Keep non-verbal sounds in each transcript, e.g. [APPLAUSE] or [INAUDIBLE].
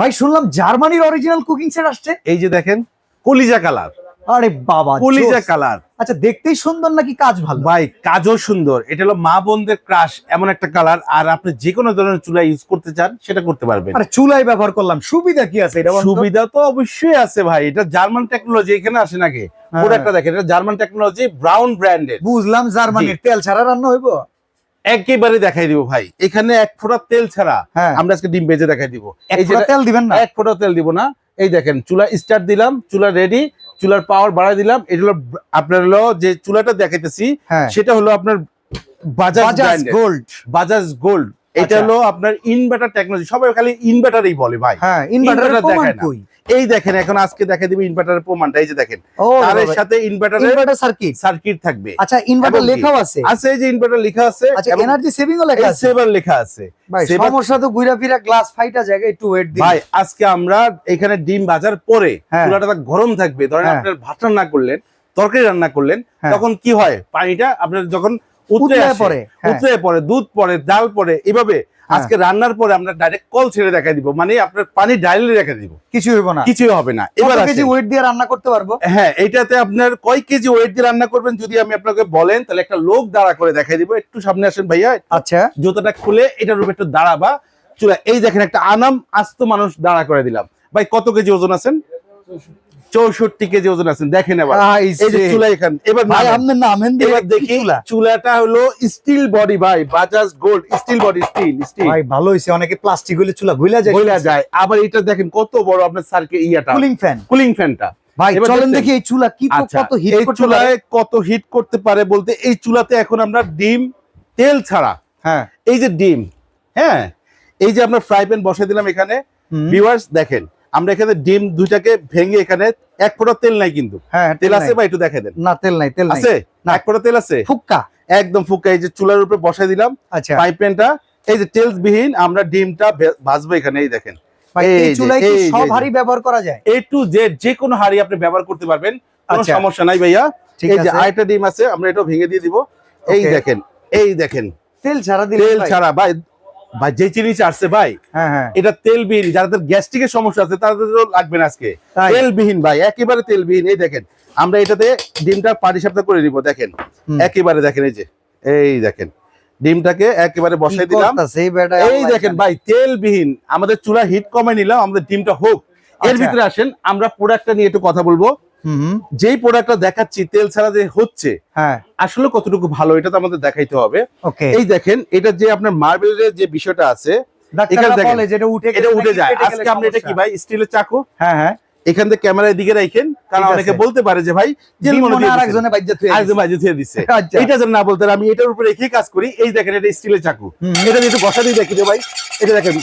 ভাই শুনলাম জার্মানির অরিজিনাল কুকিং সেট আসছে। এই যে দেখেন কলিজা কালার। আরে বাবা কলিজা কালার। আচ্ছা দেখতেই সুন্দর নাকি কাজ ভালো? ভাই কাজও সুন্দর। এটা হলো মা বোনদের ক্রাশ এমন একটা কালার। আর আপনি যে কোনো ধরনের চুলা ইউজ করতে চান সেটা করতে পারবেন। আরে চুলাই ব্যবহার করলাম। সুবিধা কি আছে এটা? সুবিধা তো অবশ্যই আছে ভাই। এটা জার্মান টেকনোলজি এখানে আসে নাকি? হ্যাঁ। প্রোডাক্টটা দেখেন এটা জার্মান টেকনোলজি ব্রাউন ব্র্যান্ডের বুঝলাম জার্মানির তেল ছাড়া রান্না হইবো? একেবারে দেখাই দিব ভাই। এখানে এক ফোঁটা তেল ছাড়া হ্যাঁ। আমরা আজকে ডিম ভেজে দেখাই দিব। এই যে তেল দিবেন না? এক ফোঁটা তেল দিব না। এই দেখেন চুলা স্টার্ট দিলাম চুলা রেডি চুলার পাওয়ার বাড়াই দিলাম। এটা হলো আপনার হলো যে চুলাটা দেখাইতেছি হ্যাঁ। সেটা হলো আপনার বাজাজ বাজাজ গোল্ড। বাজাজ গোল্ড। এটা আচ্ছা। হলো আপনার ইনভার্টার টেকনোলজি সবাই খালি ইনভার্টারই বলে ভাই। হ্যাঁ ইনভার্টারের Inverter প্রমাণ দেখায় না। কই? এই দেখেন এখন আজকে দেখা দিবে ইনভার্টারের প্রমাণটা। এই যে দেখেন তার এর সাথে ইনভার্টারের ইনভার্টার সার্কিট সার্কিট থাকবে। আচ্ছা ইনভার্টার লেখাও আছে। আছে এই যে ইনভার্টার লেখা আছে আচ্ছা এনার্জি সেভিং ও লেখা আছে। সেভার লেখা আছে। ভাই সমস্যা তো ঘুরা ফিরা গ্লাস ফাইটা জায়গায় একটু ওয়েট দিন। ভাই আজকে আমরা এখানে ডিম ভাজার পরে হ্যাঁ। চুলাটা গরম থাকবে। ধরেন হ্যাঁ। আপনার ভাত রান্না করলেন তরকারি রান্না করলেন হ্যাঁ। তখন কি হয়? পানিটা আপনার যখন উতলে পড়ে, হ্যাঁ। দুধ পড়ে ডাল পড়ে এভাবে আজকে রান্নার পরে আমরা ডাইরেক্ট কল ছেড়ে দেখা দিব মানে আপনার পানি ডাইলে রেখে দিব। কিছু হইব না। কিছুই হবে না। এবার এবার কেজি ওয়েট দিয়ে রান্না করতে পারব? হ্যাঁ এটাতে আপনার কয় কেজি ওয়েট দিয়ে রান্না করবেন যদি আমি আপনাকে বলেন তাহলে একটা লোক দাঁড়া করে দেখাই দিব। একটু সামনে আসেন ভাইয়া আচ্ছা। জুতোটা খুলে এটার উপর একটু দাঁড়াবা। চুলা এই দেখেন একটা আনাম আস্ত মানুষ দাঁড়া করে দিলাম। ভাই কত কেজি ওজন আছেন? চৌষট্টি কেজি ওজন আছেন দেখেন এবার। এই যে চুলা এখান এবার ভাই আপনার নামেন এবার দেখি। চুলাটা হলো স্টিল বডি ভাই Bajaj gold steel body steel steel ভাই ভালো হইছে অনেকে প্লাস্টিকগুলো চুলা যায়। যায়। আবার এটা দেখেন কত বড় আপনার সার্কে ইয়াটা। কুলিং ফ্যান কুলিং ফ্যানটা ভাই চলেন দেখি এই চুলা কি আচ্ছা কত হিট এই করতে পারে। চুলায় কত হিট করতে পারে বলতে এই চুলাতে এখন আমরা ডিম তেল ছাড়া। হ্যাঁ। এই যে ডিম। হ্যাঁ। এই যে আমরা ফ্রাই প্যান বসে দিলাম এখানে। ভিউয়ার্স দেখেন আমরা এখানে ডিম দুইটাকে ভেঙে এখানে এক ফোঁটা তেল নাই কিন্তু। হ্যাঁ তেল আছে বা একটু দেখে দেন? না তেল নাই তেল আছে? না। এক ফোঁটা তেল আছে? ফুক্কা। একদম ফুকা এই যে চুলার উপরে বসাই দিলাম। আচ্ছা। ফ্রাই প্যানটা এই যে তেল বিহীন আমরা ডিমটা ভাজবো এখানে এই দেখেন। ভাই এই এই চুলায় কি সব হাড়ি ব্যবহার করা যায়? এ টু জেড যে কোনো হাড়ি আপনি ব্যবহার করতে পারবেন। কোনো আচ্ছা। সমস্যা নাই ভাইয়া। ঠিক এই যে আছে। আরেকটা ডিম আছে আমরা এটা ভেঙে দিয়ে দিব। এই দেখেন এই দেখেন। তেল ছাড়া দিলে তেল ছাড়া ভাই ভাই যে চিনি চারছে ভাই হ্যাঁ হ্যাঁ। এটা তেলবিহীন। যাদের গ্যাস্ট্রিকের সমস্যা আছে তাদেরও লাগবে না আজকে। তেলবিহীন ভাই একেবারে তেলবিহীন। এই দেখেন আমরা এটাতে ডিমটা পাটি সাপটা করে দিব দেখেন। একেবারে দেখেন এই যে এই দেখেন। ডিমটাকে একেবারে বসাই দিলাম। এই দেখেন ভাই তেলবিহীন। আমাদের চুলা হিট কমে নিলাম আমাদের ডিমটা হোক। এর আচ্ছা। ভিতরে আসেন আমরা প্রোডাক্টটা নিয়ে একটু কথা বলব। যেই প্রোডাক্টটা দেখাচ্ছি তেল ছাড়া যে হচ্ছে হ্যাঁ। আসলে কতটুকু ভালো এটা তো আমাদের দেখাইতে হবে। এই দেখেন এটা যে আপনার মার্বেলের যে বিষয়টা আছে এখানে হ্যাঁ হ্যাঁ। এখান থেকে ক্যামেরার দিকে রাখেন কারণ অনেকে বলতে পারে যে ভাই জেল দিচ্ছে [LAUGHS] আচ্ছা। এটা যেন না বলতে আমি এটার উপরে রেখে কাজ করি। এই দেখেন এটা স্টিলের চাকু। হুম। এটা একটু বসা দিয়ে দেখি তো ভাই। এটা দেখেন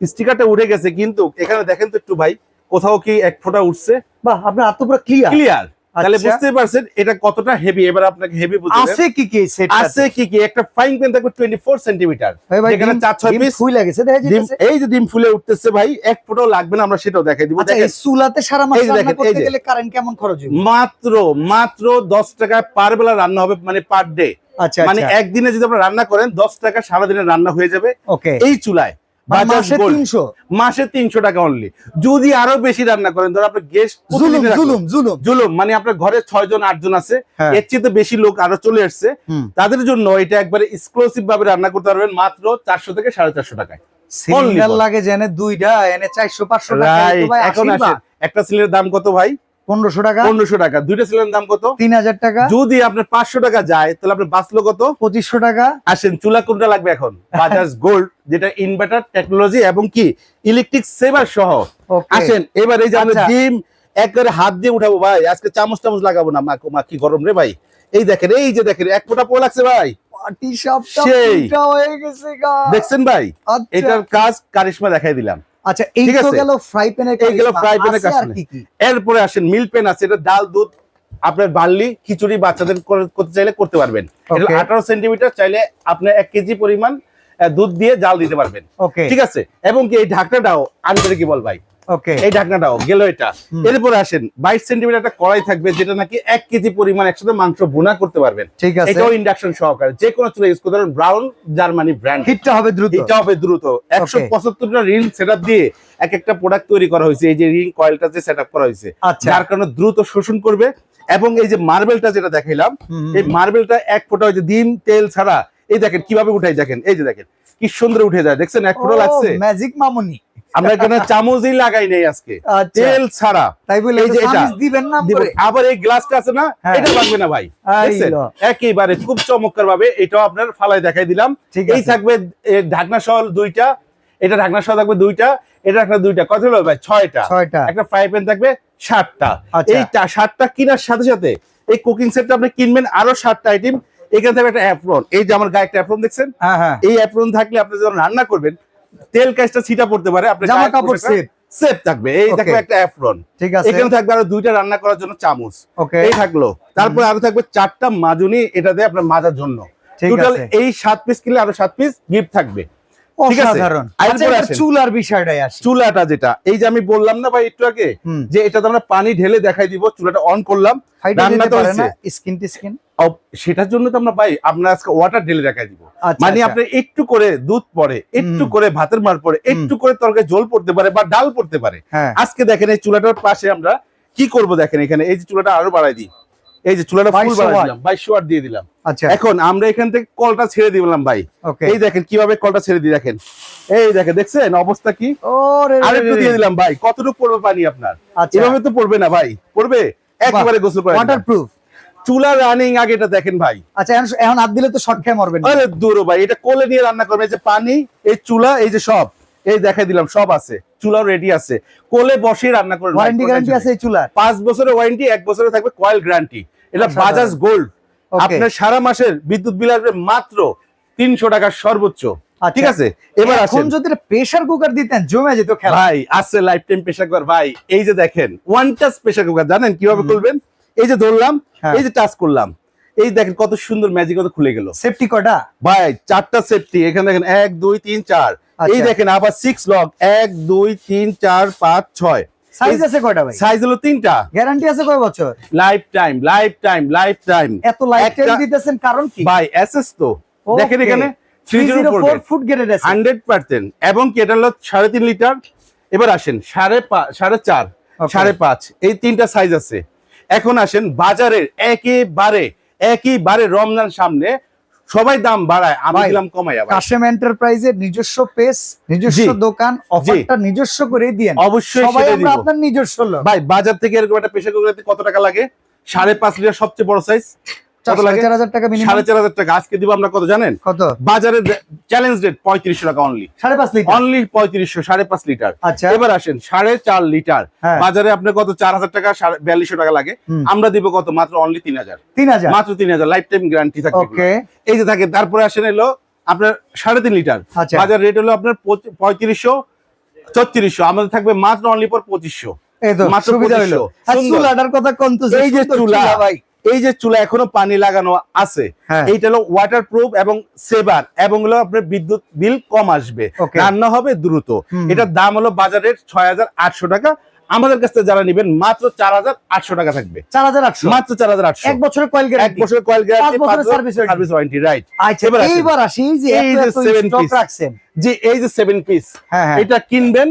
স্টিকারটা উঠে গেছে কিন্তু এখানে দেখেন তো একটু ভাই কোথাও কি এক ফোঁটা উঠছে? বাহ আপনার হাত পুরো ক্লিয়ার ক্লিয়ার তাহলে আচ্ছা। বুঝতে পারছেন এটা কতটা হেভি এবার আপনাকে হেভি বুঝতে আছে কি কি সেট আছে? কি কি? একটা ফ্রাইং প্যান থাকবে টোয়েন্টি ফোর সেন্টিমিটার ভাই ভাই যেখানে ডিম- চার ছয় ডিম পিস ফুল লাগেছে দেখা যাচ্ছে। এই যে ডিম ফুলে উঠতেছে ভাই এক ফোঁটাও লাগবে না আমরা সেটাও দেখাই দিব। আচ্ছা এই চুলাতে সারা মাস রান্না করতে গেলে কারেন্ট কেমন খরচ হবে মাত্র মাত্র দশ টাকায় পার বেলা রান্না হবে মানে পার ডে আচ্ছা মানে আচ্ছা। একদিনে যদি আপনারা রান্না করেন দশ টাকা সারাদিনে রান্না হয়ে যাবে। ওকে এই চুলায়। মাসে 300 মাসে তিনশো টাকা অনলি যদি আরও বেশি রান্না করেন ধরো আপনার গেস্ট জুলুম জুলুম জুলুম। জুলুম মানে আপনার ঘরে জন আছে হ্যাঁ। এর চেয়ে তো বেশি লোক আরও চলে আসছে। তাদের জন্য এটা একবারে এক্সক্লুসিভ ভাবে রান্না করতে পারবেন মাত্র চারশো থেকে সাড়ে চারশো টাকায়। সিলিন্ডার লাগে জেনে দুইটা এনে 400 500 টাকা এই তো এখন একটা সিলের দাম কত ভাই? 1500 টাকা। পনেরোশো টাকা। দুইটা দাম কত? 3000 টাকা। যদি আপনার পাঁচশো টাকা যায় তাহলে আপনার বাঁচলো কত? 2500 টাকা। আসেন চুলা কোনটা লাগবে এখন? বাজাজ গোল্ড যেটা ইনভার্টার টেকনোলজি এবং কি? ইলেকট্রিক সেভার সহ। আসেন এবার এই যে আমরা আচ্ছা। ডিম একবারে হাত দিয়ে উঠাবো ভাই। আজকে চামচ চামচ লাগাবো না মা মা কি গরম রে ভাই। এই দেখেন এই যে দেখেন এক ফোঁটা পোড়া লাগছে ভাই। দেখছেন ভাই? আচ্ছা। এটার কাজ কারিশমা দেখাই দিলাম। আচ্ছা এই তো গেল ফ্রাই প্যানের এই গেল ফ্রাই প্যানের এর আর কারিশমা। কি কি? এরপরে আসেন মিল্ক পেন আছে এটা ডাল দুধ আপনার বার্লি খিচুড়ি বাচ্চাদের করতে চাইলে করতে পারবেন। এটা. আঠারো সেন্টিমিটার চাইলে আপনি এক কেজি পরিমাণ দুধ দিয়ে জাল দিতে পারবেন। ঠিক আছে? এবং কি এই ঢাকনাটাও আনতে কি বল ভাই? ওকে এই ঢাকনাটাও গেল এটা। এরপরে আসেন বাইশ সেন্টিমিটার একটা কড়াই থাকবে যেটা নাকি এক কেজি পরিমাণ একসাথে মাংস ভুনা করতে পারবেন। ঠিক আছে। এটাও ইন্ডাকশন সহকারে যে কোনো চুলা ইউজ করতে পারেন ব্রাউন জার্মানি ব্র্যান্ড হিটটা হবে দ্রুত। এটা হবে দ্রুত। একশো পঁচাত্তরটা রিং সেট দিয়ে এক একটা প্রোডাক্ট তৈরি করা হয়েছে। এই যে রিং কয়েলটা যে সেট করা হয়েছে আচ্ছা। যার কারণে দ্রুত শোষণ করবে। এবং এই যে মার্বেলটা যেটা দেখাইলাম এই মার্বেলটা এক ফোঁটা যে ডিম তেল ছাড়া এই দেখেন কীভাবে উঠাই দেখেন এই যে দেখেন কি সুন্দর উঠে যায় দেখছেন এক ফোঁটা লাগছে ম্যাজিক মামুনি আমরা এখানে চামচই লাগাই নেই আজকে আচ্ছা তেল ছাড়া তাই বলে এই যে এটা। দিবেন না। আবার এই গ্লাসটা আছে না হ্যাঁ। এটা লাগবে না ভাই এই? একেবারে খুব চমৎকার ভাবে এটাও আপনার ফালাই দেখাই দিলাম এই থাকবে ঢাকনা সহ দুইটা এটা ঢাকনা সহ থাকবে দুইটা এটা থাকবে দুইটা কত হলো ভাই ছয়টা ছয়টা একটা ফ্রাই প্যান থাকবে সাতটা আচ্ছা। এইটা সাতটা কেনার সাথে সাথে এই কুকিং সেটটা আপনি কিনবেন আরও সাতটা আইটেম এখানে থাকবে একটা অ্যাপ্রন এই যে আমার গায়ে একটা অ্যাপ্রন দেখছেন? হ্যাঁ হ্যাঁ। এই অ্যাপ্রন থাকলে আপনি যখন রান্না করবেন তেল কাজটা ছিটা পড়তে পারে আপনি জামা কাপড় সেফ সেফ থাকবে। এই. থাকবে একটা অ্যাপ্রন ঠিক আছে। এখানে থাকবে আরও দুইটা রান্না করার জন্য চামচ। ওকে এই থাকল। তারপরে আরও থাকবে চারটা মাজুনি এটাতে আপনার মাজার জন্য। টোটাল এই সাত পিস কিনলে আরও সাত পিস গিফট থাকবে। আচ্ছা। চুলার বিষয়টাই আসি। চুলাটা যেটা। এই যে আমি বললাম না ভাই একটু আগে যে এটাতে আমরা পানি ঢেলে দেখাই দিব চুলাটা অন করলাম। রান্না তো। স্কিন টু স্কিন অব- সেটার জন্য তো আমরা ভাই আপনার আজকে ওয়াটার ঢেলে দেখাই দিব। আচ্ছা মানে আচ্ছা। আপনি একটু করে দুধ পড়ে একটু করে ভাতের মার পড়ে একটু করে তরকারি জল পড়তে পারে বা ডাল পড়তে পারে। হ্যাঁ। আজকে দেখেন এই চুলাটার পাশে আমরা কি করব দেখেন এখানে এই যে চুলাটা আরও বাড়াই দিই। এই যে চুলাটা ফুল 2200 বাড়াই দিলাম বাইশশো ওয়াট দিয়ে দিলাম। আচ্ছা। এখন আমরা এখান থেকে কলটা ছেড়ে দিলাম ভাই। এই দেখেন কীভাবে কলটা ছেড়ে দিই দেখেন। এই দেখেন দেখছেন অবস্থা কি? আর একটু দিয়ে দিলাম ভাই কতটুকু পড়বে পানি আপনার? আচ্ছা। এভাবে তো পড়বে না ভাই পড়বে? একেবারে গোসল করে। ওয়াটারপ্রুফ চুলা রানিং আগে এটা দেখেন ভাই। আচ্ছা এখন এখন হাত দিলে তো শর্ট খেয়ে মরবেন। আরে দূর ভাই এটা কোলে নিয়ে রান্না করবেন এই যে পানি এই চুলা এই যে সব এই দেখাই দিলাম সব আছে চুলাও রেডি আছে। কোলে বসে রান্না করবেন ওয়ারেন্টি গ্যারান্টি আছে এই চুলার? পাঁচ বছরের ওয়ারেন্টি এক বছরের থাকবে কয়েল গ্যারান্টি এটা বাজাজ গোল্ড আপনার সারা মাসের বিদ্যুৎ বিল আসবে মাত্র তিনশো টাকার সর্বোচ্চ। আচ্ছা। ঠিক আছে? এবার এখন আসেন। যদি প্রেসার কুকার দিতেন জমে যেত খেলা। ভাই আছে লাইফ টাইম প্রেসার কুকার ভাই এই যে দেখেন ওয়ান টাচ প্রেসার কুকার জানেন কীভাবে খুলবেন? এই যে ধরলাম হ্যাঁ। এই যে টাচ করলাম এই দেখেন কত সুন্দর ম্যাজিক কত খুলে গেল। সেফটি কটা ভাই চারটা সেফটি এখানে দেখেন এক দুই তিন চার। এই আচ্ছা। দেখেন আবার সিক্স লক এক দুই তিন চার পাঁচ ছয়। সাইজ আছে কয়টা ভাই? সাইজ হলো তিনটা। গ্যারান্টি আছে কয় বছর? Life time life time life time এত লাইট একটা- দিতেছেন কারণ কি? ভাই এসএস তো। দেখেন এখানে থ্রি 304 ফুট আছে এবং কি এটা হলো সাড়ে তিন লিটার? এবার আসেন সাড়ে পা- সাড়ে চার Okay. সাড়ে পাঁচ। এই তিনটা সাইজ আছে। এখন আসেন বাজারের একেবারে একেবারে রমজান সামনে সবাই দাম বাড়ায় আমি দিলাম কমাই আবার। কাশেম এন্টারপ্রাইজের নিজস্ব পেজ নিজস্ব। দোকান অফারটা নিজস্ব করে দিয়েন। অবশ্যই সবাই আমরা আপনার নিজস্ব লোক। ভাই বাজার থেকে এরকম একটা প্রেসার কুকার কত টাকা লাগে? সাড়ে পাঁচ লিটার সবচেয়ে বড় সাইজ কত লাগে? চার হাজার টাকা সাড়ে চার হাজার টাকা। আজকে দিব আমরা কত জানেন? কত? বাজারে চ্যালেঞ্জ রেট পঁয়ত্রিশশো টাকা অনলি সাড়ে পাঁচ লিটার অনলি পঁয়ত্রিশশো সাড়ে পাঁচ লিটার আচ্ছা। এবার আসেন সাড়ে চার লিটার হ্যাঁ। বাজারে আপনার কত? চার হাজার টাকা বিয়াল্লিশশো টাকা লাগে। আমরা দিব কত? মাত্র অনলি তিন হাজার। তিন হাজার? মাত্র তিন হাজার। লাইফ টাইম গ্যারান্টি থাকবে এই যে থাকে তারপরে আসেন এলো আপনার সাড়ে তিন লিটার আচ্ছা। বাজার রেট হলো আপনার পঁয়ত্রিশশো ছত্রিশশো। আমাদের থাকবে মাত্র অনলি পর পঁচিশশো। মাত্র সুবিধা হলো। 2500 আর সুন্দর। চুলাটার কথা কোন তো এই যে চুলা। ভাই। এই যে চুলা এখনও পানি লাগানো আছে হ্যাঁ। এইটা হলো ওয়াটার প্রুফ এবং সেভার এবং হলো আপনার বিদ্যুৎ বিল কম আসবে। রান্না হবে দ্রুত। এটার দাম হলো বাজারের ছয় হাজার আটশো টাকা। আমাদের কাছ থেকে যারা নেবেন মাত্র চার হাজার আটশো টাকা থাকবে। চার হাজার আটশো? মাত্র চার হাজার আটশো। এক বছরের কয়েল এক বছরের কয়েল। সার্ভিস ওয়ারেন্টি রাইট আচ্ছা এইবার আসি যে। রাখছেন। যে এই যে সেভেন পিস হ্যাঁ হ্যাঁ। এটা কিনবেন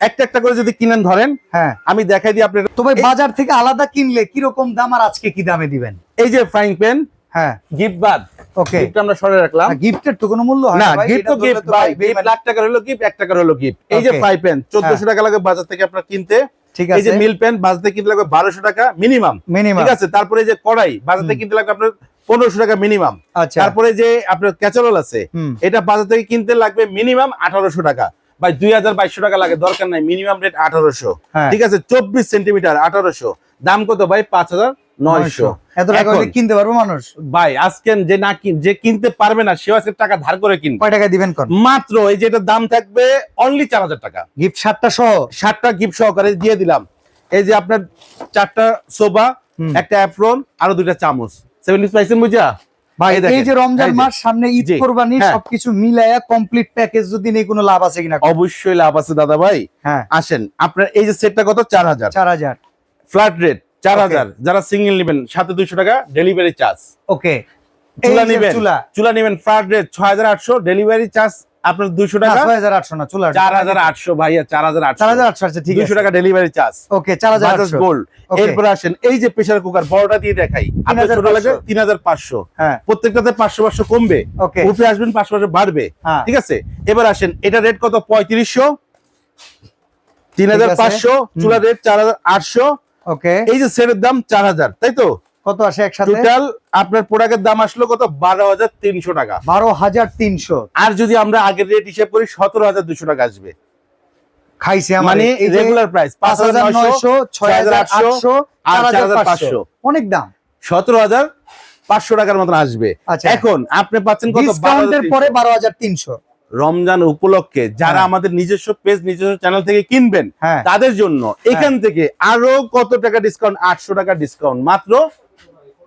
একটা একটা করে যদি কিনেন ধরেন হ্যাঁ। আমি দেখাই দিই আপনার তো ভাই বাজার থেকে আলাদা কিনলে কি রকম দাম আর আজকে কি দামে দিবেন? এই যে ফ্রাইং প্যান হ্যাঁ। গিফট বাদ ওকে গিফট আমরা সরে রাখলাম। গিফটের তো কোনো মূল্য হয় না গিফট তো গিফট ভাই ভাই লাখ টাকার হলো গিফট এক টাকার হলো গিফট এই যে. ফ্রাই প্যান চোদ্দশো টাকা লাগে বাজার থেকে আপনার কিনতে। ঠিক এই যে মিল প্যান বাজার থেকে কিনতে লাগবে টাকা মিনিমাম মিনিমাম ঠিক আছে? তারপরে যে কড়াই বাজার থেকে কিনতে লাগবে আপনার পনেরোশো টাকা মিনিমাম আচ্ছা। তারপরে যে আপনার ক্যাচারল আছে এটা বাজার থেকে কিনতে লাগবে মিনিমাম আঠারোশো টাকা। ভাই দুই হাজার বাইশশো টাকা লাগে দরকার নাই মিনিমাম রেট আঠারোশো। হ্যাঁ। ঠিক আছে চব্বিশ সেন্টিমিটার আঠারোশো। দাম কত ভাই? পাঁচ হাজার নয়শো। এত টাকা কিনতে পারব মানুষ? ভাই আজকে যে না কিন- যে কিনতে পারবে না সেও আজকে টাকা ধার করে কিনবে। কয় টাকা দিবেন মাত্র এই যেটার দাম থাকবে অনলি চার হাজার টাকা। গিফট সাতটা সহ? সাতটা গিফট সহকারে দিয়ে দিলাম। এই যে আপনার চারটা সোফা একটা অ্যাপ্রন আরও দুইটা চামচ। সেভেন পিস পাইছেন বুঝা? ভাই এই যে রমজান মাস সামনে ঈদ কোরবানি হ্যাঁ। সবকিছু মিলায়া কমপ্লিট প্যাকেজ যদি নেই কোনো লাভ আছে কিনা? অবশ্যই লাভ আছে দাদা ভাই। হ্যাঁ। আসেন আপনার এই যে সেটটা কত? চার হাজার। চার হাজার। ফ্ল্যাট রেট চার Okay. হাজার। যারা সিঙ্গেল নেবেন সাথে দুইশো টাকা ডেলিভারি চার্জ ওকে চুলা নেবেন চুলা। চুলা নেবেন ফ্ল্যাট রেট ছয় হাজার আটশো ডেলিভারি চার্জ আপনার দুইশো টাকা? ছয় হাজার আটশো না চুলা চার হাজার আটশো ভাইয়া চার হাজার চার হাজার আটশো আচ্ছা ঠিক দুইশো টাকা ডেলিভারি চার্জ ওকে চার হাজার গোল্ড এরপরে আসেন এই যে প্রেসার কুকার বড়টা দিয়ে দেখাই। আপনার ছোট লাগে তিন হাজার পাঁচশো। হ্যাঁ। প্রত্যেকটাতে পাঁচশো পাঁচশো কমবে। ওকে। উপরে আসবেন পাঁচশো পাঁচশো বাড়বে। হ্যাঁ। ঠিক আছে? এবার আসেন এটা রেট কত? পঁয়ত্রিশশো। তিন হাজার পাঁচশো চুলা রেট চার হাজার আটশো। ওকে। এই যে সেটের দাম চার হাজার তাই তো? কত আসে একসাথে? টোটাল আপনার প্রোডাক্টের দাম আসলো কত? বারো হাজার তিনশো টাকা। বারো হাজার তিনশো। আর যদি আমরা আগের রেট হিসাব করি সতেরো হাজার দুশো টাকা আসবে। খাইছে মানে রেগুলার প্রাইস পাঁচ হাজার নয়শো ছয় হাজার আটশো আর চার হাজার পাঁচশো। অনেক দাম। সতেরো হাজার পাঁচশো টাকার মতন আসবে। আচ্ছা। এখন আপনি পাচ্ছেন কত? ডিসকাউন্টের পরে বারো হাজার তিনশো। রমজান উপলক্ষে যারা হ্যাঁ। আমাদের নিজস্ব পেজ নিজস্ব চ্যানেল থেকে কিনবেন হ্যাঁ। তাদের জন্য এখান থেকে আরও কত টাকা ডিসকাউন্ট আটশো টাকা ডিসকাউন্ট মাত্র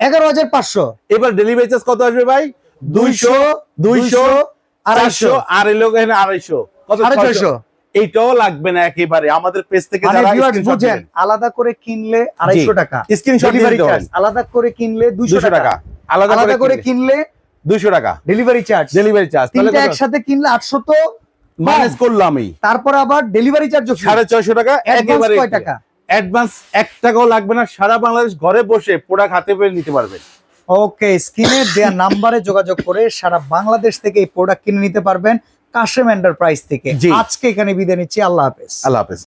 এগারো হাজার পাঁচশো। এবার ডেলিভারি চার্জ কত আসবে ভাই? দুইশো দুইশো আড়াইশো। আর এলো এখানে আড়াইশো। কত ছয়শো? এইটাও লাগবে না একেবারে। আমাদের পেজ থেকে মানে বুঝেন আলাদা করে কিনলে আড়াইশো টাকা। স্ক্রিনশট আলাদা করে কিনলে দুশো টাকা। আলাদা করে কিনলে দুশো টাকা। ডেলিভারি চার্জ ডেলিভারি চার্জ তিনটা একসাথে কিনলে আটশো তো ম্যানেজ করলামই। তারপর আবার ডেলিভারি চার্জ সাড়ে ছয়শো টাকা একেবারে টাকা? অ্যাডভান্স এক টাকাও লাগবে না সারা বাংলাদেশ ঘরে বসে প্রোডাক্ট হাতে পেয়ে নিতে পারবেন ওকে স্ক্রিনে দেয়া নাম্বারে যোগাযোগ করে সারা বাংলাদেশ থেকে এই প্রোডাক্ট কিনে নিতে পারবেন কাশেম এন্টারপ্রাইজ থেকে। আজকে এখানে বিদায় নিচ্ছি আল্লাহ হাফেজ। আল্লাহ হাফেজ।